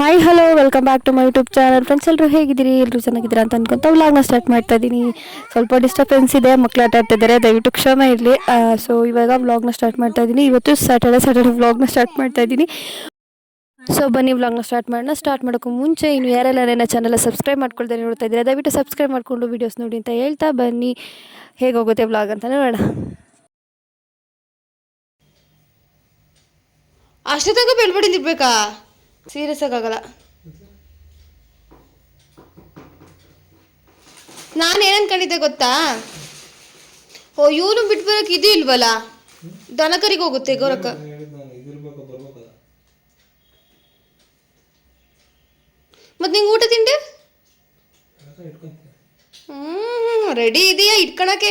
Hi hello welcome back to my YouTube channel friends ಎಲ್ಲರೂ ಹೇಗಿದ್ದೀರಿ? ಎಲ್ಲರೂ ಚೆನ್ನಾಗಿದ್ದೀರಾ ಅಂತ ಅನ್ಕೊಂತ ವ್ಲಾಗ್ನ ಸ್ಟಾರ್ಟ್ ಮಾಡ್ತಾ ಇದ್ದೀನಿ. ಸ್ವಲ್ಪ ಡಿಸ್ಟರ್ಬೆನ್ಸ್ ಇದೆ ಮಕ್ಕಳು ಆಟ ಆಡ್ತಾ ಇದ್ದಾರೆ. ದಯವಿಟ್ಟು ಕ್ಷಮೆ ಇರಲಿ. ಸೊ ಇವಾಗ ವ್ಲಾಗ್ನ ಸ್ಟಾರ್ಟ್ ಮಾಡ್ತಾ ಇದ್ದೀನಿ. ಇವತ್ತು ಸ್ಯಾಟರ್ಡೆ ಸ್ಯಾಟರ್ಡೆ ವ್ಲಾಗ್ನ ಸ್ಟಾರ್ಟ್ ಮಾಡ್ತಾ ಇದ್ದೀನಿ. ಸೊ ಬನ್ನಿ ವ್ಲಾಗ್ನ ಸ್ಟಾರ್ಟ್ ಮಾಡೋಣ. ಸ್ಟಾರ್ಟ್ ಮಾಡೋಕ್ಕೂ ಮುಂಚೆ ಇನ್ನು ಯಾರೆಲ್ಲ ನನ್ನ ಚಾನಲ್ ಸಬ್ಸ್ಕ್ರೈಬ್ ಮಾಡ್ಕೊಳ್ತಾ ನೋಡ್ತಾ ಇದ್ದೀರಾ, ದಯವಿಟ್ಟು ಸಬ್ಸ್ಕ್ರೈಬ್ ಮಾಡಿಕೊಂಡು ವೀಡಿಯೋಸ್ ನೋಡಿ ಅಂತ ಹೇಳ್ತಾ ಬನ್ನಿ. ಹೇಗೋಗುತ್ತೆ ವ್ಲಾಗ್ ಅಂತ ನೋಡೋಣ. ಅಷ್ಟೊತ್ತಂಗ ಬೆಳ್ಬಡಿದಿರ್ಬೇಕಾ? ಸೀರಿಯಸ್ ಆಗಲ್ಲ ನಾನು ಏನ್ ಕಂಡಿದ್ದೆ ಗೊತ್ತಾ? ಓ, ಇವನು ಬಿಟ್ಟು ಬರಕ್ ಇದು ಇಲ್ವಲ್ಲ? ದನಕರಿಗೆ ಹೋಗುತ್ತೆ ಗೋರಕ್ಕ ಮತ್ತೆ ನಿಂಗೆ ಊಟ ತಿಂಡಿ? ಹ್ಮ್ ರೆಡಿ ಇದೆಯಾ ಇಟ್ಕೊಳಕ್ಕೆ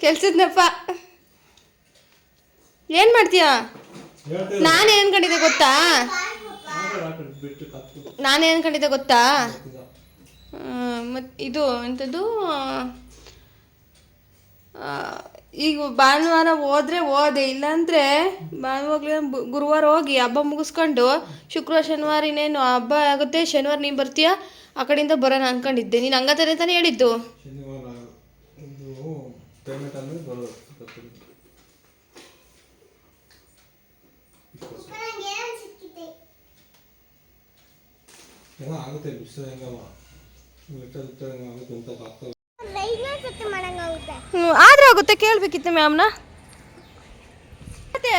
ಕೆಲ್ಸದ್ನಪ್ಪ ಏನ್ ಮಾಡ್ತೀಯಾ? ನಾನು ಏನ್ ಕಂಡಿದ್ದೆ ಗೊತ್ತಾ? ನಾನು ಏನ್ ಕಂಡಿದ್ದೆ ಗೊತ್ತಾ? ಮತ್ತು ಇದು ಎಂಥದ್ದು ಈಗ ಭಾನುವಾರ ಹೋದ್ರೆ ಓದೆ ಇಲ್ಲಾಂದ್ರೆ ಭಾನುವಾರ ಗುರುವಾರ ಹೋಗಿ ಹಬ್ಬ ಮುಗಿಸ್ಕೊಂಡು ಶುಕ್ರವಾರ ಶನಿವಾರ ಇನ್ನೇನು ಹಬ್ಬ ಆಗುತ್ತೆ ಶನಿವಾರ ನೀನು ಬರ್ತೀಯಾ? ಆ ಕಡೆಯಿಂದ ಬರೋಣ ಅನ್ಕೊಂಡಿದ್ದೆ. ನೀನು ಹಂಗತಾನೆ ತಾನೇ ಹೇಳಿದ್ದು ಶನಿವಾರ ಇದು ಪೇಮೆಂಟ್ ಅಂದರೆ ಬರೋದು ಗೊತ್ತಿಲ್ಲ. ಏನೋ ಆಗುತ್ತೆ ಆಗುತ್ತೆ ಅಂತ ಹ್ಞೂ ಆದ್ರೆ ಆಗುತ್ತೆ ಕೇಳಬೇಕಿತ್ತು ಮ್ಯಾಮ್ನ. ಮತ್ತೆ?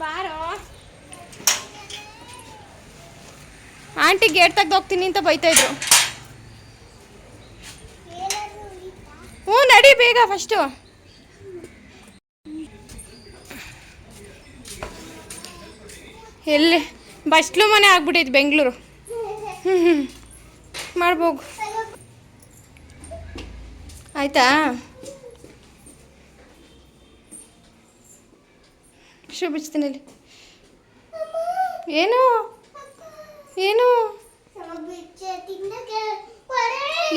ಬಾರೋ. ಆಂಟಿ ಗೇಟ್ ತೆಗ್ದು ಹೋಗ್ತೀನಿ ಅಂತ ಬೈತಾ ಇದ್ರು. ಹ್ಞೂ ನಡಿ ಬೇಗ ಫಸ್ಟು ಎಲ್ಲಿ? ಬಸ್ಲು ಮನೆ ಆಗ್ಬಿಟ್ಟೈತೆ ಬೆಂಗಳೂರು. ಹ್ಞೂ ಹ್ಞೂ ಮಾಡ್ಬೋಗು. ಆಯ್ತಾ? ಶೂ ಬಿಚ್ತೀನಿ ಇಲ್ಲಿ. ಏನು? ಏನು?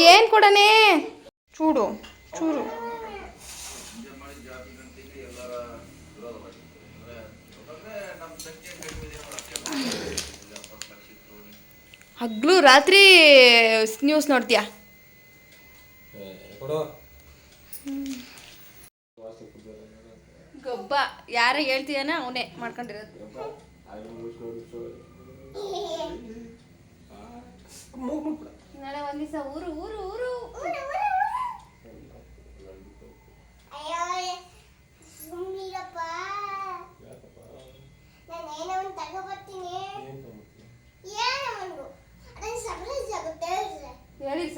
ಏನು ಕೊಡನೆ ಚೂಡು, ಚೂರು. ಹಗ್ಲು ರಾತ್ರಿ ನ್ಯೂಸ್ ನೋಡ್ತೀಯಾ? ಗೊಬ್ಬ ಯಾರ ಹೇಳ್ತಿದಾನ ಅವನೇ ಮಾಡ್ಕೊಂಡಿರೋದು. ನಾಳೆ ಒಂದ್ ದಿವಸ ಊರು ಊರು ಊರು. ಹೇಳಿ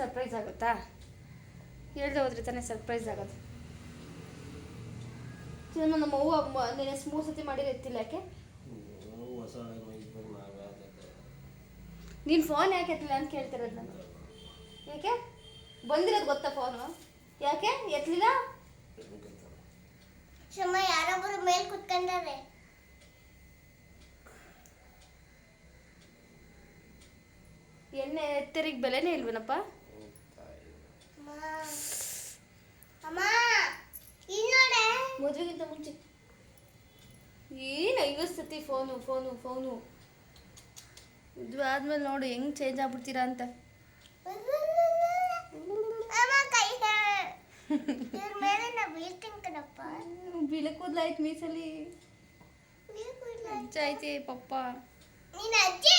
ಸರ್ಪ್ರೈಸ್ ಆಗುತ್ತಾ? ಹೇಳ್ದೆ ಹೋದ್ರೆ ತಾನೇ ಸರ್ಪ್ರೈಸ್ ಆಗೋದು. ಇದನ್ನು ನಮ್ಮ ಅವ್ವ ಅಮ್ಮ ನೆನೆ ಮೂರು ಸತಿ ಮಾಡಿರೋ ಎತ್ತಿಲ್ಲ ಯಾಕೆ? ನೀನು ಫೋನ್ ಯಾಕೆ ಎತ್ತಲಿಲ್ಲ ಅಂತ ಕೇಳ್ತಿರೋದು ನಾನು. ಯಾಕೆ? ಬಂದಿರೋದು ಗೊತ್ತಾ ಫೋನು ಯಾಕೆ? ಎತ್ತಲಿಲ್ಲ? ಸುಮ್ಮ ಯಾರೊಬ್ಬರು ಮೇಲೆ ಕುತ್ಕೊಂಡಾರೆ ಎಣ್ಣೆ ಎತ್ತರಿಗೆ ಬೆಲೆನೇ ಇಲ್ವೇನಪ್ಪ? ಮದುವೆಗಿಂತ ಮುಂಚೆ. ಏನು ಐವತ್ತು ಸತಿ ಫೋನು ಫೋನು ಫೋನು ಇದು ಆದ್ಮೇಲೆ ನೋಡು ಹೆಂಗ್ ಚೇಂಜ್ ಆಗ್ಬಿಡ್ತೀರಾ ಅಂತ. ಬಿಳಕೂದ್ಲಾಯ್ತು ಮೀಸಲಿ. ಅಜ್ಜ ಐತೆ ಪಪ್ಪ. ನಿನ್ನ ಅಜ್ಜಿ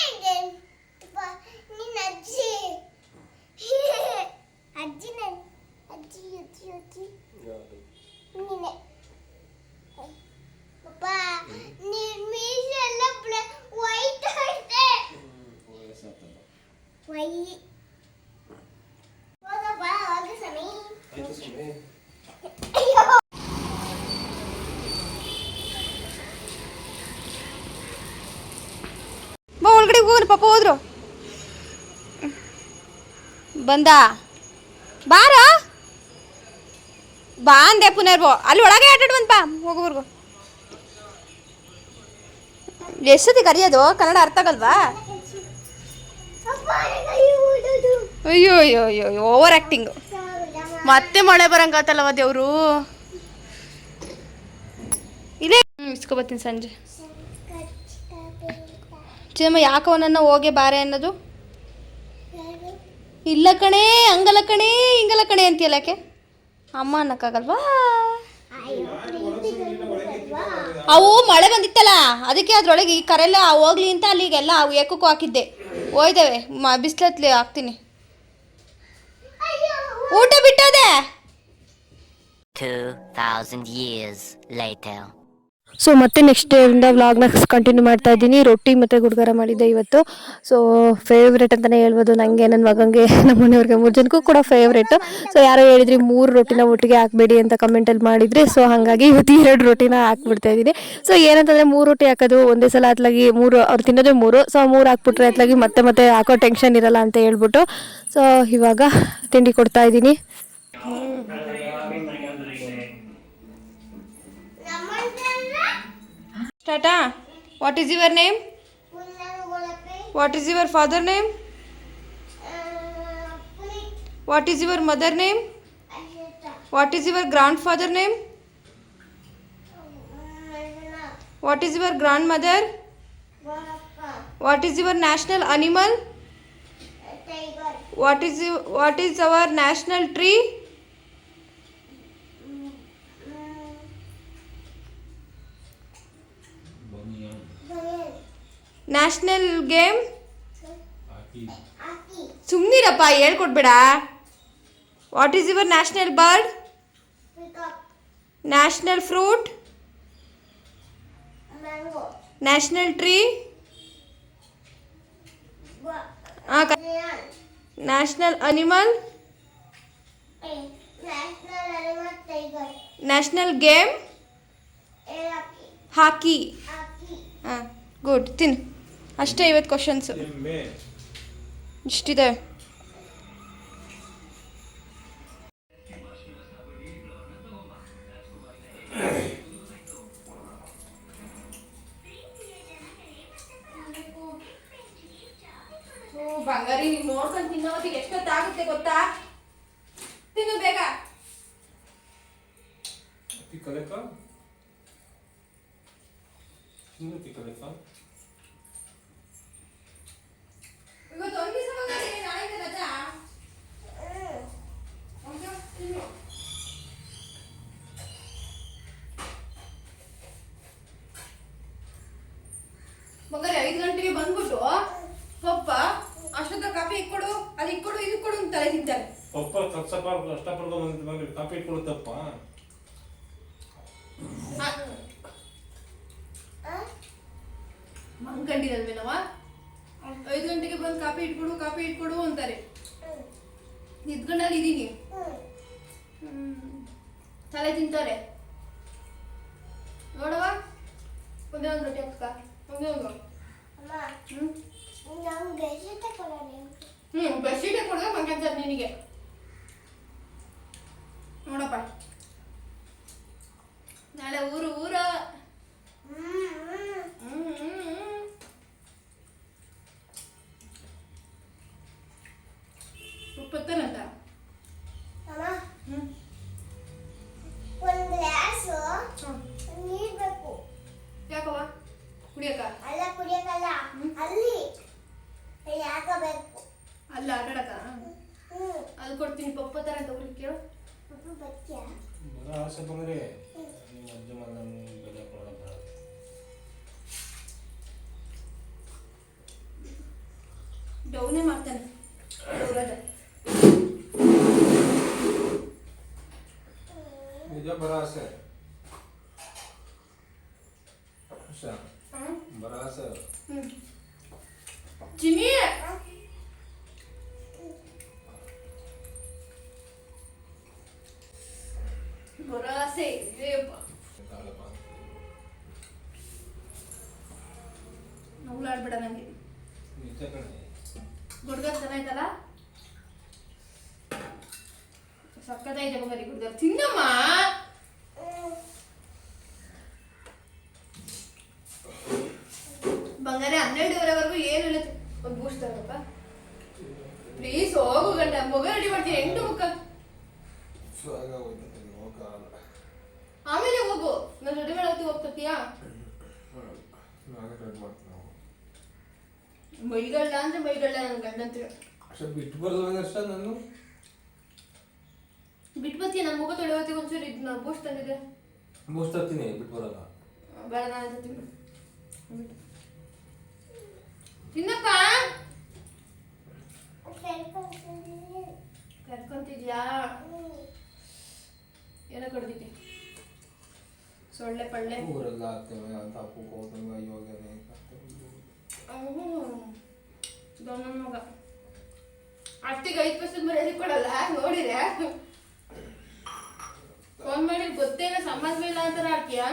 ನಿನ್ನ ಅಜ್ಜಿ. ಅಜ್ಜಿ ನನ್ ಅಜ್ಜಿ ಅಜ್ಜಿ ಅಜ್ಜಿ ನೀನೆ ಪಪ್ಪ ನಿನ್ ಮೀಸ ಎಲ್ಲ ವೈಟ್ ಐತೆ ವೈ ಹೋಗಪ್ಪ ಹೋಗ ಸಮಿ ಅಯ್ಯೋ ಬಾ ಒಳಗಡೆ ಹೋಗೋಣ ಪಾಪ ಹೋದ್ರು ಬಂದ ಬಾರ. ಬಾ ಅಂದೆ ಪುನರ್ಬೋ ಅಲ್ಲಿ ಒಳಗೆ ಆಟಾಡ್ ಬಂತ ಹೋಗೋರ್ಗು ಎಷ್ಟೊತ್ತಿ ಕರೆಯೋದು? ಕನ್ನಡ ಅರ್ಥ ಆಗಲ್ವಾ? ಅಯ್ಯೋ ಅಯ್ಯೋ ಅಯ್ಯೋ ಓವರ್ ಆ್ಯಕ್ಟಿಂಗು ಮತ್ತೆ ಮಳೆ ಬರಂಗಾತಲ್ಲವ ದೇವ್ರು? ಇಸ್ಕೊಬತ್ತೀನಿ ಸಂಜೆ. ಚಿನ್ನಮ್ಮ, ಯಾಕೋ ನನ್ನ ಹೋಗೆ ಬಾರೆ ಅನ್ನೋದು? ಇಲ್ಲ ಕಣೇ ಹಂಗಲ್ಲ ಕಣೇ ಹಿಂಗಲ್ಲ ಕಣೆ ಅಂತೀಯಲ್ಲ ಯಾಕೆ? ಅಮ್ಮ ಅನ್ನಕ್ಕಾಗಲ್ವಾ? ಅವು ಮಳೆ ಬಂದಿತ್ತಲ್ಲ ಅದಕ್ಕೆ ಅದ್ರೊಳಗೆ ಈ ಕರೆಲ್ಲ ಹೋಗ್ಲಿ ಅಂತ ಅಲ್ಲಿಗೆಲ್ಲ ಅವು ಏಕಕ್ಕೂ ಹಾಕಿದ್ದೆ. ಹೋಯ್ದೇವೆ ಮ ಬಿಸ್ಲತ್ಲಿ ಹಾಕ್ತೀನಿ. ಊಟ ಬಿಟ್ಟದೆ? 2,000 years later. ಸೊ ಮತ್ತೆ ನೆಕ್ಸ್ಟ್ ಡೇ ಡೇಯಿಂದ ವ್ಲಾಗ್ನ ಕಂಟಿನ್ಯೂ ಮಾಡ್ತಾ ಇದ್ದೀನಿ. ರೊಟ್ಟಿ ಮತ್ತು ಗುಡ್ಗಾರ ಮಾಡಿದ್ದೆ ಇವತ್ತು. ಸೊ ಫೇವ್ರೇಟ್ ಅಂತಲೇ ಹೇಳ್ಬೋದು. ನನಗೆ ನನ್ನ ಮಗಂಗೆ ನಮ್ಮ ಮನೆಯವ್ರಿಗೆ, ಮೂರು ಜನಕ್ಕೂ ಕೂಡ ಫೇವ್ರೇಟು ಸೊ ಯಾರೋ ಹೇಳಿದ್ರಿ ಮೂರು ರೊಟ್ಟಿನ ಒಟ್ಟಿಗೆ ಹಾಕಬೇಡಿ ಅಂತ ಕಮೆಂಟಲ್ಲಿ ಮಾಡಿದ್ರಿ. ಸೊ ಹಾಗಾಗಿ ಇವತ್ತು ಎರಡು ರೊಟ್ಟಿನ ಹಾಕ್ಬಿಡ್ತಾ ಇದ್ದೀನಿ. ಸೊ ಏನಂತಂದರೆ ಮೂರು ರೊಟ್ಟಿ ಹಾಕೋದು ಒಂದೇ ಸಲ ಅತ್ಲಾಗಿ ಮೂರು, ಅವ್ರು ತಿನ್ನೋದೇ ಮೂರು. ಸೊ ಮೂರು ಹಾಕ್ಬಿಟ್ರೆ ಅತ್ಲಾಗಿ ಮತ್ತೆ ಮತ್ತೆ ಹಾಕೋ ಟೆನ್ಷನ್ ಇರಲ್ಲ ಅಂತ ಹೇಳ್ಬಿಟ್ಟು. ಸೊ ಇವಾಗ ತಿಂಡಿ ಕೊಡ್ತಾ ಇದ್ದೀನಿ. Tata, what is your name? What is your father name? What is your mother name? What is your grandfather name? What is your grandmother? What is your national animal? What is what is our national tree? National game ಸುಮ್ಮನಿರಪ್ಪ ಹೇಳ್ಕೊಡ್ಬೇಡ. What is your national bird national fruit national tree national animal national game hockey ಹಾಂ good ತಿನ್ ಅಷ್ಟೇ ಇವತ್ತು questions ಇಷ್ಟಿದೆ ಬಂಗಾರಿ ನೀವು ನೋಡ್ಕೊಂಡು ತಿನ್ನೋದಿಗೆ ಎಷ್ಟೊತ್ತಾಗುತ್ತೆ ಗೊತ್ತಾ ತಿನ್ನು ಬೇಗ ತಿಕ್ಕಲೇಕ ಸುಮ್ಮನೆ ತಿಕ್ಕಲೇಕ ಇವತ್ತು ಒಂದು ದಿವಸ ಬಂಗಾರಿ ನಾಳೆ ರಜಾ ಹೌದಾ? ತಿನ್ನು. ಬಂಗಾರಿ ಐದು ಗಂಟೆಗೆ ಬಂದ್ಬಿಟ್ಟು ಪಪ್ಪ ಅಷ್ಟೊತ್ತ ಕಾಫಿ ಇಕ್ಕೊಡು ಅದು ಇಕ್ಕೊಡು ಇದು ಇಕ್ಕೊಡು ಅಂತ ತಲೆ ತಿಂತಾರೆ ಕಪ್ಸಪ್ಪ ಕಷ್ಟಪಡ್ದು ಬಂದಿದ್ದ ಮಗ ಕಾಪಿ ಇಟ್ಕೊಳುತ್ತಪ್ಪ ಮಂಕಂಡಿರಲ್ವೇನವ ಐದು ಗಂಟೆಗೆ ಬಂದು ಕಾಫಿ ಇಟ್ಕೊಡು ಕಾಫಿ ಇಟ್ಕೊಡು ಅಂತಾರೆ. ನಿದ್ಕೊಂಡಲ್ಲಿ ಇದೀನಿ ತಲೆ ತಿಂತಾರೆ. ನೋಡವ ಒಂದೇ ಒಂದು ರೊಟ್ಟಿ ಅಕ್ಕ ಒಂದೇ ಒಂದು. ಹ್ಞೂ ಹ್ಞೂ ಬೆಡ್ಶೀಟೇ ಕೊಡೋದು ಮಂಕಂತಾರೆ ನಿನಗೆ. ನಿಜ ಬರೋ ಆಸೆ ಹುಷಾ ಹ್ಮ್ ಬರೋ ಆಸೆ ಹ್ಮ್ ಜಿಮ್ಮಿ ಭರವಸೆ ಇದೇಪ್ಪ ತಾಳಪ್ಪ ನಗುಲಾಡ್ಬೇಡ ನನಗೆ ನಿಜ ಕಣೆ ಗುಡ್ಗ ಚೆನ್ನಾಯ್ತಲ್ಲ ಸಕ್ಕತ್ತಾಯ್ತು ಬಂಗಾರಿ ಗುಡ್ಗ ತಿನ್ನಮ್ಮ ಬಂಗಾರ ಹನ್ನೆರಡುವರೆವರೆಗೂ ಏನು ಇಲ್ಲ ಒಂದು ಬೂಸ್ಟ್ ತಗೋಪ್ಪ ಪ್ಲೀಸ್ ಮಗ ರೆಡಿ ಮಾಡ್ತೀನಿ ಎಂಟು ಮುಖ ಆಮೇಲೆ. ಹೋಗು. ನಾನು ರೆಡಿ ಮಾಡಿ ಹೋಗ್ತೀಯಾ ನಾನೇ ಕಟ್ ಮಾಡ್ತೀನಿ ನಾವು ಮೈಗಳ್ಳ ಅಂದ್ರೆ ಮೈಗಳ್ಳ ನನ್ನ ಗಂಡಂತ ಅಷ್ಟೇ ಬಿಟ್ಟು ಬರೋದು ಅಷ್ಟೇ ನಾನು? ಬಿಟ್ಬತ್ತೀಯ ನನ್ನ ಮುಖ ತೊಳೆಯೋತಿಗೆ ಒಂಚೂರು ಇದು ಬೂಸ್ಟ್ ತಂದಿದೆ ಬೂಸ್ಟ್ ತರ್ತೀನಿ ಬಿಟ್ಟು ಬರಲ್ಲ. ಬೇಡ ನಾನು ತಿನ್ನು ತಿನ್ನಪ್ಪ? ಕರ್ಕೊಂತಿದ್ಯಾ? ಏನೋ ಕಡ್ದಿದ್ದೆ? ಸೊಳ್ಳೆ ಪಳ್ಳೆ? ಊರೆಲ್ಲ ಆಗ್ತೇವೆ ಅಂತ ಅಪ್ಪು ಹೋದಂಗ ಇವಾಗನೇ ದೊಡ್ಡ ಮಗ. ಅತ್ತಿಗೆ ಐದು ಪರ್ಸೆಂಟ್ ಮರ್ಯಾದೆ ಕೊಡಲ್ಲ ನೋಡಿದೆ. ಫೋನ್ ಮಾಡಿ ಗೊತ್ತೇನ ಸಂಬಂಧ ಇಲ್ಲ ಅಂತಾರ ಆಡ್ತೀಯ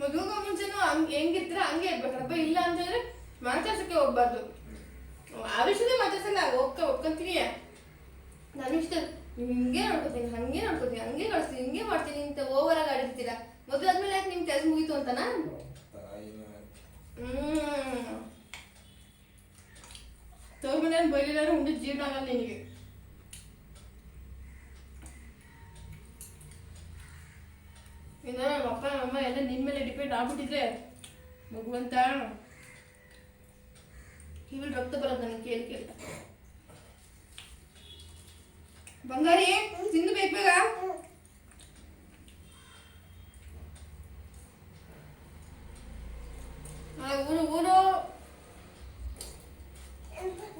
ಮದುವೆಗೂ ಮುಂಚೆನೂ ಹಂಗ್ ಹೆಂಗಿದ್ರ ಹಂಗೆ ಇರ್ಬೇಕಪ್ಪ ಇಲ್ಲ ಅಂತಂದ್ರೆ ಮಾತಾಡ್ಸಕ್ಕೆ ಹೋಗ್ಬಾರ್ದು. ಆ ವಿಷಯದ ಮಾತಾಡ್ಸಲ್ಲ ಒಕ್ಕ ಒಪ್ಕೊಂತೀನಿ. ನಾನು ಇಷ್ಟ ನೀವು ಹಿಂಗೆ ನೋಡ್ಕೋತೀನಿ ಹಂಗೆ ನೋಡ್ಕೋತೀನಿ ಹಂಗೆ ಕಳಿಸ್ತೀನಿ ಹಿಂಗೆ ಮಾಡ್ತೀನಿ ಅಂತ ಓವರ್ ಆಗಿ ಆಡಿರ್ತೀರಾ. ಮದುವೆ ಆದ್ಮೇಲೆ ಯಾಕೆ ನಿಮ್ ಕೆಲಸ ಮುಗೀತು ಅಂತನಾ? ಹ್ಮ್. ತೋರ್ ಮನೆ ಬೈಲಿಲ್ಲ ಉಂಡು ಜೀರ್ಣ ಆಗಲ್ಲ ನಿನಗೆ. ಇನ್ನ ನಮ್ಮ ಅಪ್ಪ ನಮ್ಮ ಅಮ್ಮ ಎಲ್ಲ ನಿಮ್ಮ ಮೇಲೆ ಡಿಪೆಂಡ್ ಆಗ್ಬಿಟ್ಟಿದ್ರೆ ಮಗುವಂತ ಕಿವಿ ರಕ್ತ ಬರೋದು ನನಗೆ ಕೇಳಿ ಕೇಳಿ ಬಂಗಾರಿ ತಿಂದು ಬೇಕು ಬೇಗ ನಾಳೆ ಊರು ಊರು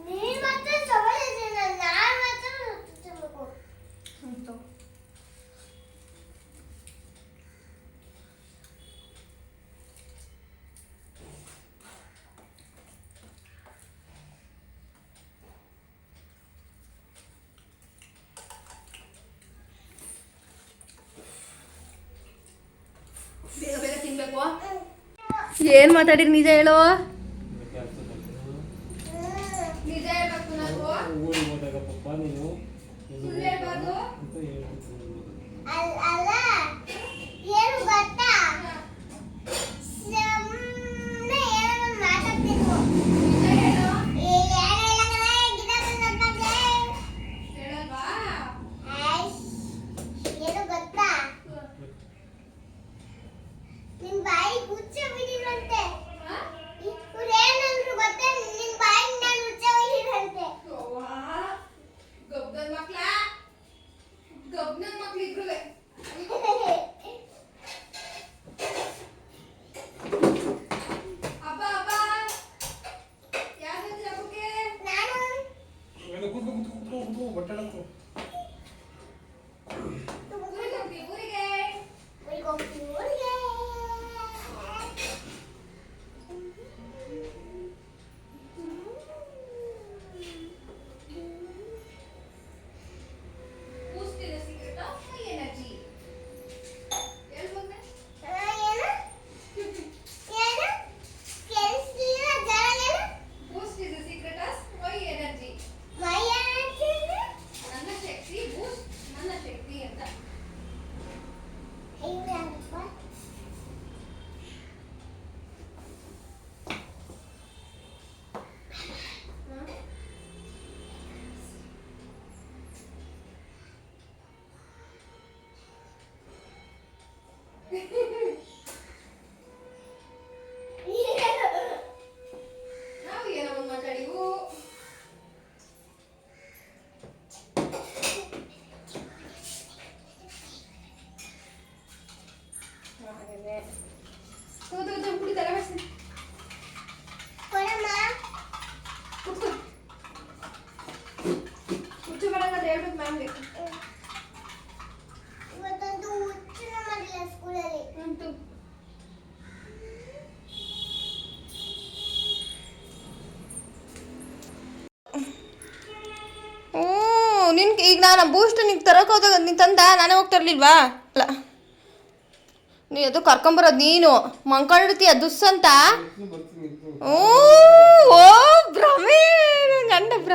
ನೀನ್ ಮಾತ್ರ ತಗೊಳ್ಳಿದ್ದೀನ ನಾನ್ ಮಾತ್ರ ತಗೋಬೇಕು ಅಂತ ಬೇಗ ಬೇಗ ತಿನ್ಬೇಕು ಏನ್ ಮಾತಾಡಿರಿ? ನಿಜ ಹೇಳೋ? ನಿಜ ಹೇಳ್ಬೇಕು ನಾವು ಊರಿಗೆ ಹೋದಾಗ ಪಪ್ಪ ನೀನು ಸುಳ್ಳು ಹೇಳ್ಬಾರ್ದು ಅಂತ ಹೇಳ್ತಿದ್ರು ಅಲ್- ಅಲ್ಲ ಏನು ಗೊತ್ತಾ ಸುಮ್ನೆ ಏನೋ ಮಾತಾಡ್ತಿದ್ವು ನಿಜ ಹೇಳು ಏ, ಏನು ಇಲ್ಲ ಕಣೆ, ಗಿಡ ಬಂದದ್ದಂಗೆ. ಹೇಳಲ್ವಾ ಐಶ್, ಏನು ಗೊತ್ತಾ ನಿನ್ ಬಾಯಿ ಹುಚ್ಚ ಬಿಡಿರಂತೆ ಹಾ? ಇವ್ರು ಏನಂದ್ರು ಗೊತ್ತಾ ನಿನ್ ಬಾಯಿ ನಾನು ಹುಚ್ಚ ಬಿಡಿರಂತೆ ಯವ್ವಾ, ಗಬ್ನನ್ ಮಕ್ಳ ಗಬ್ನನ್ ಮಕ್ಳು ಇಬ್ರುವೆ ಅಪ್ಪ ಅಪ್ಪ ಯಾರ್ ಬಂದಿರ ಹಬ್ಬಕ್ಕೆ? ನಾನು ಕೂತ್ಕೋ ಕೂತ್ಕೋ ಕೂತ್ಕೋ ಕೂತ್ಕೋ ಬಟ್ಟೆ ನಿನ್ ಈಗ ನಾನು ಬೂಸ್ಟ್ ನಿಂಗೆ ತರಕ್ಕೆ ಹೋದಾಗ ನೀನು ತಂದ ನಾನೇ ಹೋಗ್ತಾ ಇರ್ಲಿಲ್ವಾ ಅಲ್ಲ. ನೀ ಅದು ಕರ್ಕೊಂಬರೋದು ನೀನು. ಮಂಕೊಂಡಿರ್ತೀಯ ದುಸ್ ಅಂತ ಬರ್ತೀನಿ ಇತ್ತು. ಹ್ಞೂ ಓ ಭ್ರಮೆ ಗಂಡ ಭ್ರ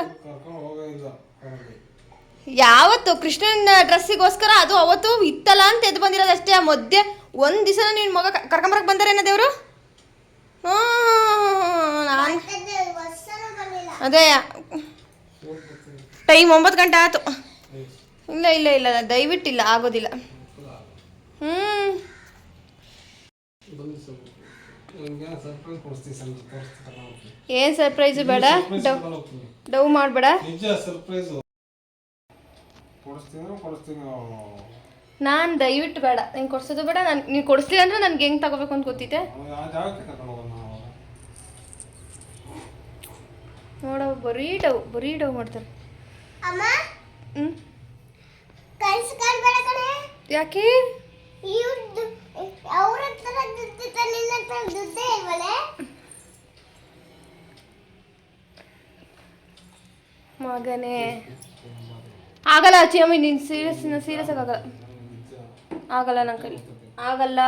ಯಾವತ್ತು ಕೃಷ್ಣನ ಡ್ರೆಸ್ಸಿಗೋಸ್ಕರ ಅದು ಅವತ್ತು ಇತ್ತಲ್ಲ ಅಂತ ಎದ್ದು ಬಂದಿರೋದು ಅಷ್ಟೇ ಆ ಮಧ್ಯೆ ಒಂದು ದಿವಸ ನಿನ್ನ ಮಗ ಕರ್ಕೊಂಬರಕ್ಕೆ ಬಂದಾರೇನ ದೇವರು? ಅದೇ ಟೈಮ್ ಒಂಬತ್ತು ಗಂಟೆ ಆಯ್ತು. ಇಲ್ಲ ಇಲ್ಲ ಇಲ್ಲ ದಯವಿಟ್ಟು ಇಲ್ಲ ಆಗೋದಿಲ್ಲ. ಹ್ಮ್. ಏನ್ ಸರ್ಪ್ರೈಸ್ ಬೇಡ? ಡವ್ ಡವ್ ಮಾಡಬೇಡ. ನಾನು ದಯವಿಟ್ಟು ಬೇಡ. ನೀನು ಕೊಡ್ಸೋದು ಬೇಡ, ನಾನು, ನೀನು ಕೊಡಿಸ್ಲಿಲ್ಲ ಅಂದ್ರೆ ನನ್ಗೆ ಹೆಂಗೆ ತಗೋಬೇಕು ಅಂತ ಗೊತ್ತಿದೆ? ನೋಡವ್ ಬರೀ ಡವ್ ಬರೀ ಡವ್ ಮಾಡ್ತಾರೆ. ಅಮ್ಮ? ಹ್ಮ್. ಕನ್ಸು ಕಾಣ್ಬೇಡ ಕಣೆ. ಯಾಕೆ? ಇವ್ರದ್ದು ಅವ್ರ ಹತ್ರ ದುಡ್ಡು ನಿನ್ನ ಹತ್ರ ದುಡ್ಡೇ ಇಲ್ವಲೆ? ಮಗನೇ. ಆಗಲ್ಲ ಚಿಯಮ್ಮಿ ನೀನು ಸೀರಿಯಸ್ ಸೀರಿಯಸ್ ಆಗಲ್ಲ. ಆಗಲ್ಲ ನನ್ನ ಕೈ ಆಗಲ್ಲ.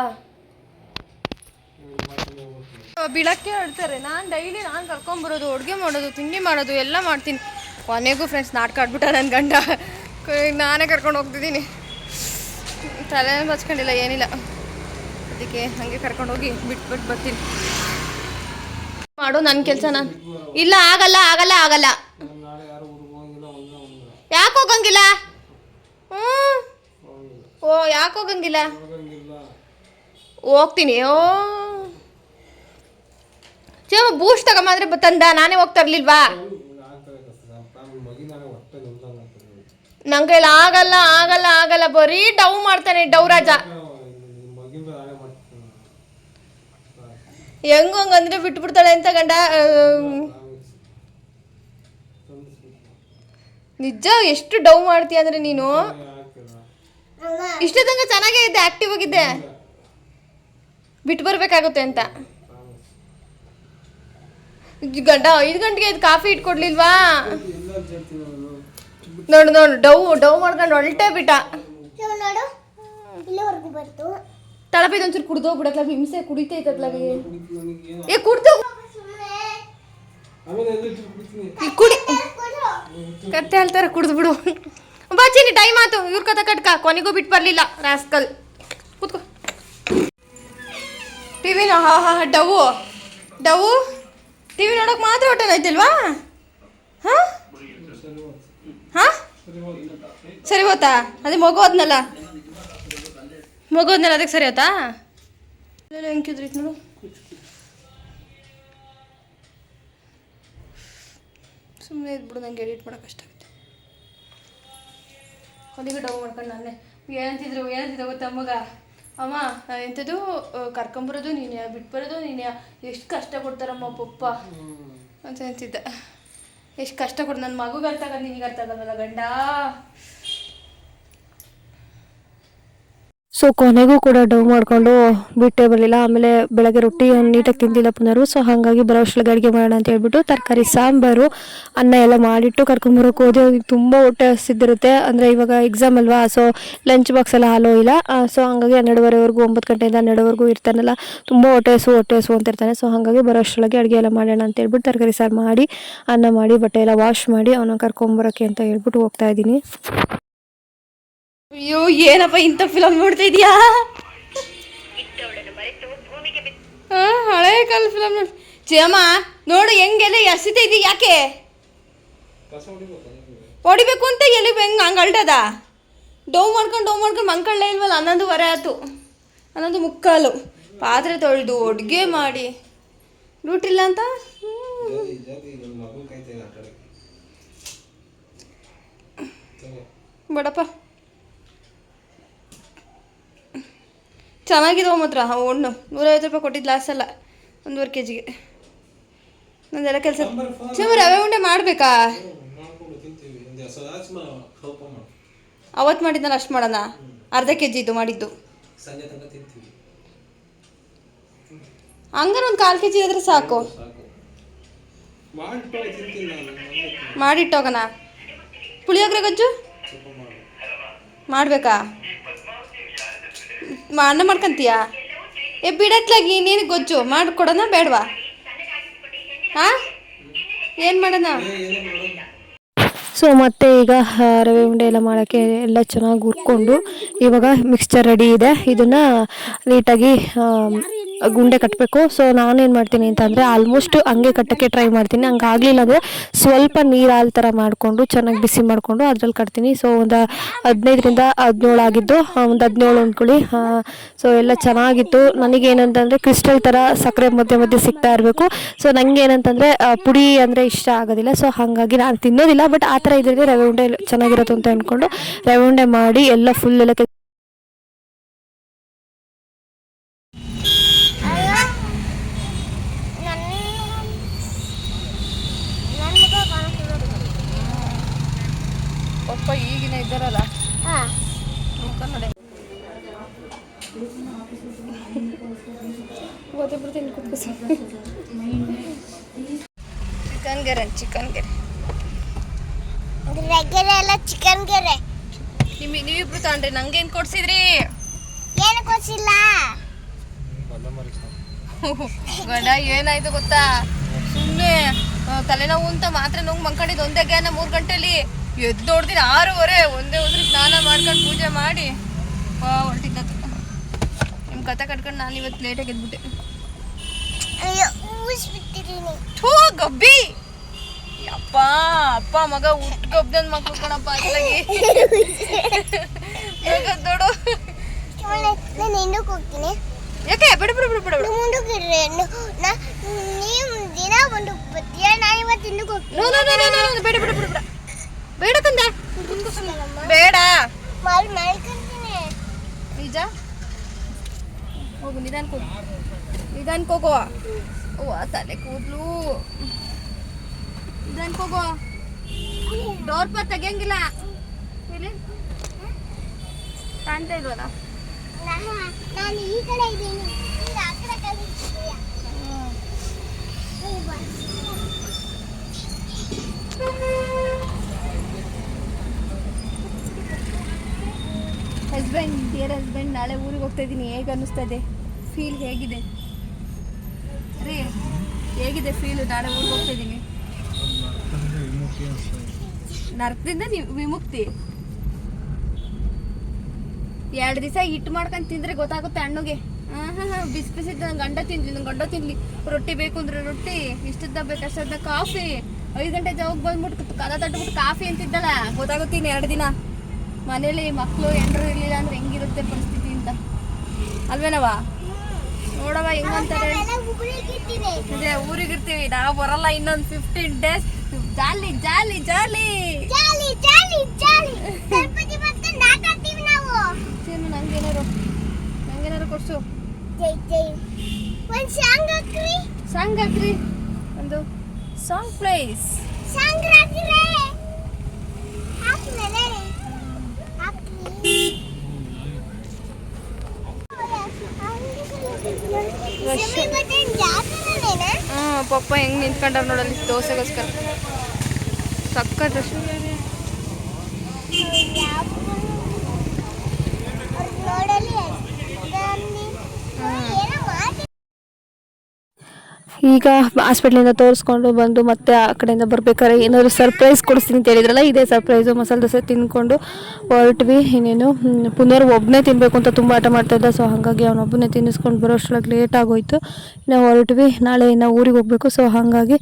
ಬಿಳಕ್ಕೆ ಹೇಳ್ತಾರೆ ನಾನು ಡೈಲಿ ನಾನು ಕರ್ಕೊಂಬರೋದು ಅಡುಗೆ ಮಾಡೋದು ತಿಂಡಿ ಮಾಡೋದು ಎಲ್ಲ ಮಾಡ್ತೀನಿ. ಕೊನೆಗೂ ಫ್ರೆಂಡ್ಸ್ ನಾಟಕ ಆಡ್ಬಿಟ್ಟ ನನ್ನ ಗಂಡ. ನಾನೇ ಕರ್ಕೊಂಡು ಹೋಗ್ತಿದ್ದೀನಿ. ತಲೆ ಬಚ್ಕೊಂಡಿಲ್ಲ ಏನಿಲ್ಲ. ಅದಕ್ಕೆ ಹಾಗೆ ಕರ್ಕೊಂಡು ಹೋಗಿ ಬಿಟ್ಬಿಟ್ಟು ಬರ್ತೀನಿ. ಮಾಡು ನನ್ನ ಕೆಲಸ ನಾನು ಇಲ್ಲ, ಆಗಲ್ಲ ಆಗಲ್ಲ ಆಗಲ್ಲ. ಯಾಕೆ ಹೋಗಂಗಿಲ್ಲ? ಓ, ಯಾಕೆ ಹೋಗಂಗಿಲ್ಲ? ಹೋಗ್ತೀನಿ, ಓ. ಚೇಮ ಬೂಸ್ಟ್ ತಗೊಂಬಂದ್ರೆ ತಂದ, ನಾನೇ ಹೋಗ್ತಾ ಇರ್ಲಿಲ್ವಾ ಆಗ್ತದೆ ಕಷ್ಟ ನಾನು ಮಗಿನಾಳೆ ಹೊಟ್ಟೆ ನಿಲ್ದಂಗೆ ನಂಗೆ ಕೈಲಿ ಆಗಲ್ಲ ಆಗಲ್ಲ ಆಗಲ್ಲ ಬರೀ ಡವ್ ಮಾಡ್ತಾನೆ ಡೌ ರಾಜ. ಮಗಿನ ಅಂದ್ರೆ ಬಿಟ್ಟು ಹೆಂಗ್ ಹಂಗಂದ್ರೆ ಬಿಟ್ಬಿಡ್ತಾಳೆ ಅಂತ ಗಂಡ ನಿಜ, ಎಷ್ಟು ಡವ್ ಮಾಡ್ತೀಯ ಅಂದ್ರೆ ನೀನು? ಇಷ್ಟ ತನಕ ಚೆನ್ನಾಗೇ ಇದ್ದೆ ಆಕ್ಟಿವ್ ಆಗಿದ್ದೆ. ಬಿಟ್ಟು ಬರ್ಬೇಕಾಗುತ್ತೆ ಅಂತ. ಗಂಡ ಐದು ಗಂಟೆಗೆ ಕಾಫಿ ಇಟ್ಕೊಡ್ಲಿಲ್ವಾ ಇಲ್ಲ ಅಂತ ಹೇಳ್ತೀನಿ ನಾನು ನೋಡು ನೋಡು ಡವ್ ಡವ್ ಮಾಡ್ಕೊಂಡು ಹೊಲ್ಟೆ ಬಿಟ್ಟ. ಇವ್ ನೋಡು ಇಲ್ಲಿವರೆಗೂ ಬಂತು ತಳಪಿದ ಒಂಚೂರು ಕುಡ್ದೋಗ್ಬಿಡತ್ಲ ಹಿಂಸೆ ಏನು ಏ ಕುಡ್ದು. ಕುಡಿ. ಕತ್ತೆ ಹೇಳ್ತಾರೆ ಕುಡ್ದು ಬಿಡು. ಬಾಚಿನಿ ಟೈಮ್ ಆತು ಇವ್ರ ಕತೆ ಕಟ್ಕ. ಕೊನೆಗೂ ಬಿಟ್ಟು ಬರಲಿಲ್ಲ ರಾಸ್ಕಲ್. ಕುತ್ಕೋ. ಟಿವಿ ಹಾ ಹಾ ಹಾ ಡವು ಡವು ಟಿವಿ ನೋಡೋಕೆ ಮಾತ್ರ ಹೊಟ್ಟೆ ಐತಿಲ್ವಾ ಹಾ? ಹಾ? ಸರಿ ಹೋತಾ? ಅದೇ ಮಗು ಹೋದ್ನಲ್ಲ. ಮಗು ಹೋದ್ನಲ್ಲ, ಅದಕ್ಕೆ ಸರಿ ಹೋತಾ? ಹೆಂಗಿದ್ರಿ ನೋಡು ಸುಮ್ಮನೆ ಇದ್ಬಿಡು, ನಂಗೆ ಎಡಿಟ್ ಮಾಡೋಕೆ ಕಷ್ಟ ಆಗುತ್ತೆ. ಹೊಲಿಗೆ ಡೌ ಮಾಡ್ಕೊಂಡು ನಾನೇ. ಏನಂತಿದ್ರು ಏನಂತಿದ್ರು ಗೊತ್ತಾ ಮಗ? ಅಮ್ಮ ಎಂಥದ್ದು ಕರ್ಕೊಂಬರೋದು ನೀನೇ ಬಿಟ್ಬರೋದು ನೀನೇ ಎಷ್ಟು ಕಷ್ಟ ಕೊಡ್ತಾರಮ್ಮ ಪಪ್ಪ ಅಂತ ಅಂತಿದ್ದ. ಎಷ್ಟು ಕಷ್ಟ ಕೊಡು ನನ್ನ ಮಗುಗೆ ಅರ್ಥ ಆಗಲ್ಲ ನಿನಗೆ ಅರ್ಥ ಆಗಲ್ವಲ್ಲ ಗಂಡ? ಸೊ ಕೊನೆಗೂ ಕೂಡ ಡವ್ ಮಾಡಿಕೊಂಡು ಬಿಟ್ಟೇ ಬರಲಿಲ್ಲ ಆಮೇಲೆ ಬೆಳಗ್ಗೆ ರೊಟ್ಟಿ ನೀಟಾಗಿ ತಿಂದಿಲ್ಲ ಪುನರು. ಸೊ ಹಾಗಾಗಿ ಬರೋ ಅಷ್ಟೊಳಗೆ ಅಡುಗೆ ಮಾಡೋಣ ಅಂತ ಹೇಳ್ಬಿಟ್ಟು ತರಕಾರಿ, ಸಾಂಬಾರು, ಅನ್ನ ಎಲ್ಲ ಮಾಡಿಟ್ಟು ಕರ್ಕೊಂಬರೋಕೆ ಹೋದೆ. ತುಂಬ ಹೊಟ್ಟೆ ಹಸಿದಿರುತ್ತೆ ಅಂದರೆ ಇವಾಗ ಎಕ್ಸಾಮ್ ಅಲ್ವಾ ಸೊ ಲಂಚ್ ಬಾಕ್ಸ್ ಎಲ್ಲ ಹಾಲೋ ಇಲ್ಲ. ಸೊ ಹಾಗಾಗಿ ಹನ್ನೆರಡುವರೆವರೆಗೂ, ಒಂಬತ್ತು ಗಂಟೆಯಿಂದ ಹನ್ನೆರಡುವರೆಗೂ ಇರ್ತಾನಲ್ಲ, ತುಂಬ ಹೊಟ್ಟೆ ಹಸು ಹೊಟ್ಟೆ ಹಸು ಅಂತ ಇರ್ತಾನೆ. ಸೊ ಹಾಗಾಗಿ ಬರೋ ಅಡುಗೆ ಎಲ್ಲ ಮಾಡೋಣ ಅಂತ ಹೇಳ್ಬಿಟ್ಟು ತರಕಾರಿ ಸಾರು ಮಾಡಿ, ಅನ್ನ ಮಾಡಿ, ಬಟ್ಟೆ ಎಲ್ಲ ವಾಶ್ ಮಾಡಿ ಅವನ ಕರ್ಕೊಂಬರೋಕ್ಕೆ ಅಂತ ಹೇಳ್ಬಿಟ್ಟು ಹೋಗ್ತಾ ಇದ್ದೀನಿ. ಅಯ್ಯೋ, ಏನಪ್ಪ ಇಂಥ ಫಿಲಮ್ ನೋಡ್ತಾ ಇದೀಯಾ? ಹಳೆ ಕಾಲ ಫಿಲಮ್ ನೋಡಿ ಚೇಮ ನೋಡು, ಹೆಂಗೆಲ್ಲ ಎಸಿತಾ ಇದೀಯ ಯಾಕೆ? ಹೊಡಿಬೇಕು ಅಂತ ಎಲ್ಲಿ ಹೆಂಗೆ ಹಂಗೆ ಅಲ್ಟದ ಡೌ ಮಾಡ್ಕೊಂಡು ಡೌ ಮಾಡ್ಕೊಂಡು ಮಂಕಳ್ಳೆ ಇಲ್ವಲ್ಲ, ಹನ್ನೊಂದುವರೆ ಆಯ್ತು. ಹನ್ನೊಂದು ಮುಕ್ಕಾಲು. ಪಾತ್ರೆ ತೊಳೆದು, ಅಡುಗೆ ಮಾಡಿ. ಡ್ಯೂಟಿ ಇಲ್ಲ ಅಂತ. ಬೇಡಪ್ಪ. ಚೆನ್ನಾಗಿದಾವ ಮಾತ್ರ. ಹಣ್ಣು ನೂರೈವತ್ತು ರೂಪಾಯಿ ಕೊಟ್ಟಿದ್ದು ಲಾಸ್ ಅಲ್ಲ ಒಂದೂವರೆ ಕೆ ಜಿಗೆ ನಂದೆಲ್ಲ ಕೆಲಸ ಸುಮ್ಮ ರವೆ ಉಂಡೆ ಮಾಡಬೇಕಾ? ಅವತ್ತು ಮಾಡಿದ್ನಲ್ಲ ಅಷ್ಟು ಮಾಡೋಣ? ಅರ್ಧ ಕೆ ಜಿದು ಮಾಡಿದ್ದು. ಹಂಗಾರೆ ಒಂದು ಕಾಲು ಕೆ ಜಿ ಆದರೆ ಸಾಕು. ಮಾಡಿಟ್ಟೋಗಣ ಪುಳಿಯೋಗರೆ ಗೊಜ್ಜು? ಸ್ವಲ್ಪ ಮಾಡಬೇಕಾ ಅನ್ನ ಮಾಡ್ಕೊಂತೀಯಾ? ಏ, ಬಿಡತ್ಲಾಗಿ, ನೀನು ಗೊಜ್ಜು. ಮಾಡ್ಕೊಡೋಣ ಬೇಡವಾ? ಹಾಂ? ಏನು ಮಾಡೋಣ? ಸೊ, ಮತ್ತೆ ಈಗ ರವೆ ಉಂಡೆ ಎಲ್ಲ ಮಾಡೋಕ್ಕೆ ಎಲ್ಲ ಚೆನ್ನಾಗಿ ಹುರ್ಕೊಂಡು ಇವಾಗ ಮಿಕ್ಸ್ಚರ್ ರೆಡಿ ಇದೆ. ಇದನ್ನು ನೀಟಾಗಿ ಗುಂಡೆ ಕಟ್ಟಬೇಕು ಸೊ ನಾನೇನು ಮಾಡ್ತೀನಿ ಅಂತಂದರೆ ಆಲ್ಮೋಸ್ಟ್ ಹಂಗೆ ಕಟ್ಟೋಕ್ಕೆ ಟ್ರೈ ಮಾಡ್ತೀನಿ. ಹಂಗೆ ಆಗಲಿಲ್ಲ ಅಂದರೆ ಸ್ವಲ್ಪ ನೀರು ಹಾಲು ಥರ ಮಾಡಿಕೊಂಡು, ಚೆನ್ನಾಗಿ ಬಿಸಿ ಮಾಡಿಕೊಂಡು ಅದ್ರಲ್ಲಿ ಕಟ್ತೀನಿ. ಸೊ ಒಂದು ಹದಿನೈದರಿಂದ ಹದಿನೇಳು ಆಗಿದ್ದು ಒಂದು ಹದಿನೇಳು ಅಂದ್ಕೊಳ್ಳಿ. ಸೊ ಎಲ್ಲ ಚೆನ್ನಾಗಿತ್ತು. ನನಗೆ ಏನಂತಂದರೆ ಕ್ರಿಸ್ಟಲ್ ಥರ ಸಕ್ಕರೆ ಮಧ್ಯೆ ಮಧ್ಯೆ ಸಿಗ್ತಾ ಇರಬೇಕು. ಸೊ ನನಗೆ ಏನಂತಂದರೆ ಪುಡಿ ಅಂದರೆ ಇಷ್ಟ ಆಗೋದಿಲ್ಲ. ಸೊ ಹಾಗಾಗಿ ನಾನು ತಿನ್ನೋದಿಲ್ಲ. ಬಟ್ ಆ ಥರ ಇದ್ರೆ ರವೆ ಉಂಡೆ ಚೆನ್ನಾಗಿರುತ್ತೆ ಅಂತ ಅಂದ್ಕೊಂಡು ರವೆ ಉಂಡೆ ಮಾಡಿ ಎಲ್ಲ ಫುಲ್ ಎಲ್ಲ ಕೆ- ಅಯ್ಯೋ ನನ್ನ ನನ್ನ ಮುಖ ಕಾಣಿಸ್ತಿರೋದು ಪಪ್ಪ ಈಗಿನ ಇದ್ದಾರಲ್ಲ ಹಾಂ ಮುಖ ನೋಡಿ ಚಿಕನ್ ಗೆರೆ ಚಿಕನ್ ಗೆರೆ ರೆಗ್ಗೆರೆ ಎಲ್ಲ ಚಿಕನ್ ಗೆರೆ ನಿಮಗೆ ನೀವಿಬ್ರು ತಗೊಂಡ್ರಿ ಏನು ಕೊಡ್ಸಿದ್ರಿ? ಏನು ಕೊಡ್ಸಿಲ್ಲ? ಗಡ ಏನಾಯ್ತು ಗೊತ್ತಾ? ಸುಮ್ಮನೆ ತಲೆನೋವು ಅಂತ ಮಾತ್ರ ನೋವು ಮನ್ಕೊಂಡಿದ್ದು ಒಂದೇ ಗ್ಯಾನ ಮೂರು ಗಂಟೆಲಿ. ಎದ್ದು ನೋಡ್ತೀನಿ ಆರೂವರೆ ಒಂದೇ ಹೋದ್ರೆ ಸ್ನಾನ ಮಾಡ್ಕೊಂಡು ಪೂಜೆ ಮಾಡಿ. ಹೊರಟಿದ್ದ ನಿಮ್ಮ ಕತೆ ಕಟ್ಕೊಂಡು ನಾನು ಇವತ್ತು ಲೇಟಾಗಿ ಎದ್ಬಿಟ್ಟೆ. ಥೂ ಗಬ್ಬಿ! ಅಪ್ಪ ಅಪ್ಪ ಮಗ ಹುಟ್ಟು ಗಬ್ಬದ ಮಕ್ಳು ಕಣಪ್ಪ ಅಸಲಾಗಿ ದೊಡ್ಡ. ನಾನು ಹಿಂದಕ್ಕೆ ಹೋಗ್ತೀನಿ. ಯಾಕೆ? ಬಿಡು ಬಿಡು ಬಿಡು ಬಿಡು ಬಿಡು. ಮುಂದಕ್ಕೆ ಇರ್ರಿ ನೀವು ದಿನ ಒಂದು ಬರ್ತೀಯ ನಾನು ಇವತ್ತು ಹಿಂದಕ್ಕೆ ಹೋಗ್ತೀನಿ. No no no no no ಬೇಡ ಬಿಡು ಬಿಡು ಬಿಡು. ಬೇಡ ತಂದೆ. ಬೇಡ. ಮಾಡಿ ಮಾಡ್ಕೊಂತೀನಿ ನಿಜ? ಹೋಗು ನಿಧಾನಕ್ಕೆ ಹೋಗು ನಿಧಾನಕ್ಕೆ ಹೋಗೋ ಓ ತಲೆ ಕೂದಲು ನಿಧಾನಕ್ಕೆ ಹೋಗೋ ಡೋರ್ ಪರ್ ತೆಗಿಯಂಗಿಲ್ಲ ಇಲ್ಲಿ ಕಾಣ್ತಾ ಇಲ್ವಲ್ಲ ನಾನು ಈ ಕಡೆ ಇದ್ದೀನಿ ಕಡೆ ಕಲಿಸ್ತೀಯ ಹಸ್ಬೆಂಡ್ ಡಿಯರ್ ಹಸ್ಬೆಂಡ್ ನಾಳೆ ಊರಿಗೆ ಹೋಗ್ತಾ ಇದ್ದೀನಿ. ಹೇಗೆ ಅನ್ನಿಸ್ತಾ ಇದೆ? ಫೀಲ್ ಹೇಗಿದೆ? ರೀ ಹೇಗಿದೆ ಫೀಲು ನಾಳೆ ಊರಿಗೆ ಹೋಗ್ತಾ ಇದ್ದೀನಿ? ನರ್ತದಿಂದ ವಿಮುಕ್ತಿ. ಎರಡು ದಿವಸ ಹಿಟ್ಟು ಮಾಡ್ಕೊಂಡು ತಿಂದ್ರೆ ಗೊತ್ತಾಗುತ್ತೆ ಹಣ್ಣುಗೆ. ಹಾಂ ಹಾಂ ಹಾಂ ಬಿಸಿ ಬಿಸಿ ನನ್ನ ಗಂಡ ತಿಂದ್ವಿ ನನ್ನ ಗಂಡ ತಿನ್ಲಿ. ರೊಟ್ಟಿ ಬೇಕು ಅಂದ್ರೆ ರೊಟ್ಟಿ ಇಷ್ಟದ ಬೇಕು ಅಷ್ಟದ ಕಾಫಿ. ಐದು ಗಂಟೆ ಜಾವಾಗ ಬಂದ್ಬಿಟ್ಟು ಕದ ತಟ್ಬಿಟ್ಟು ಕಾಫಿ ಅಂತಿದ್ದಲ್ಲ ಗೊತ್ತಾಗುತ್ತೀನಿ ಎರಡು ದಿನ. ಮನೇಲಿ ಮಕ್ಕಳು ಎಂಡ್ರು ಇರಲಿಲ್ಲ ಅಂದ್ರೆ ಹೆಂಗಿರುತ್ತೆ ಪರಿಸ್ಥಿತಿ ಅಂತ. ಅಲ್ವೇನವ ನೋಡವ ಹೆಂಗಂತಾರೆ ಅದೇ ಊರಿಗಿರ್ತೀವಿ ನಾವು ಬರಲ್ಲ ಇನ್ನೊಂದು fifteen days jolly jolly jolly. Jolly jolly jolly. Ganapati ಬರ್ತಾರೆ ನಾಟಾಡ್ತೀವಿ ನಾವು. ಚೀನು ನಂಗೇನಾರು ನಂಗೇನಾರು ಕೊಡ್ಸು. ಜೈ ಜೈ. ಒಂದು ಸಾಂಗ್ ಹಾಕ್ರಿ. ಸಾಂಗ್ ಹಾಕ್ರಿ. ಒಂದು ಸಾಂಗ್ ಪ್ಲೇಸ್ ಸಾಂಗ್ ಹಾಕ್ರಿ. ಹಾಕ್ಮೇಲೆ ಹಾಕ್ರಿ ಸಮಯ ಮತ್ತೆ ಜಾತ್ರೆನೇನಾ ಹಾಂ ಪಪ್ಪ ಹೆಂಗೆ ನಿಂತ್ಕೊಂಡಾರ ನೋಡಲ್ಲಿ ದೋಸೆಗೋಸ್ಕರ. ಸಕ್ಕತ್ ಮಾಡಿ ಈಗ ಹಾಸ್ಪಿಟ್ಲಿಂದ ತೋರಿಸ್ಕೊಂಡು ಬಂದು ಮತ್ತೆ ಆ ಕಡೆಯಿಂದ ಬರ್ಬೇಕಾದ್ರೆ ಏನಾದ್ರು ಸರ್ಪ್ರೈಸ್ ಕೊಡಿಸ್ತೀನಿ ಅಂತ ಹೇಳಿದ್ರಲ್ಲ ಇದೇ ಸರ್ಪ್ರೈಸು ಮಸಾಲೆ ದೋಸೆ ತಿಂದ್ಕೊಂಡು ಹೊರಟ್ವಿ. ಇನ್ನೇನು ಪುನರ್ ಒಬ್ಬನೇ ತಿನ್ನಬೇಕು ಅಂತ ತುಂಬ ಆಟ ಮಾಡ್ತಾ ಇದ್ದ. ಸೊ ಹಾಗಾಗಿ ಅವನೊಬ್ಬನೇ ತಿನ್ನಿಸ್ಕೊಂಡು ಬರೋಷ್ಟೊಳಗೆ ಲೇಟ್ ಆಗೋಯ್ತು. ಇನ್ನು ಹೊರಟ್ವಿ. ನಾಳೆ ಇನ್ನು ಊರಿಗೆ ಹೋಗಬೇಕು. ಸೊ ಹಾಗಾಗಿ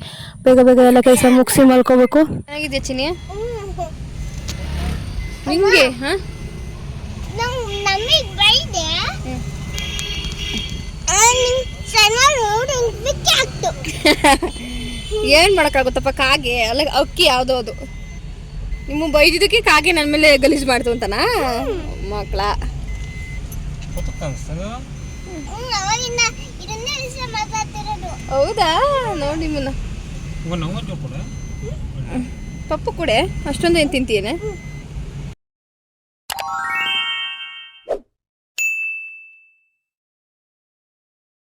ಬೇಗ ಬೇಗ ಎಲ್ಲ ಕೆಲಸ ಮುಗಿಸಿ ಮಲ್ಕೋಬೇಕು. ಚೆನ್ನಾಗಿದೆ ಚಿನಿ ನಿಮಗೆ ಹಾಂ? ನಮ್ ನಮಗೆ ಬೈದೆ. ಏನು ಮಾಡೋಕ್ಕಾಗುತ್ತಪ್ಪ? ಕಾಗೆ ಅಲ್ಲ ಅಕ್ಕಿ ಯಾವುದೋ ಅದು? ನಿಮ್ಮ ಬೈದಿದ್ದಕ್ಕೆ ಕಾಗೆ ನನ್ನ ಮೇಲೆ ಗಲೀಜು ಮಾಡ್ತು ಅಂತನಾ? ಮಕ್ಕಳ. ಹೌದಾ? ನೋಡಿ ನಿಮ್ಮನ್ನ. ಪಪ್ಪು ಕೂಡ ಅಷ್ಟೊಂದು ಏನು ತಿಂತೀಯೇನೆ?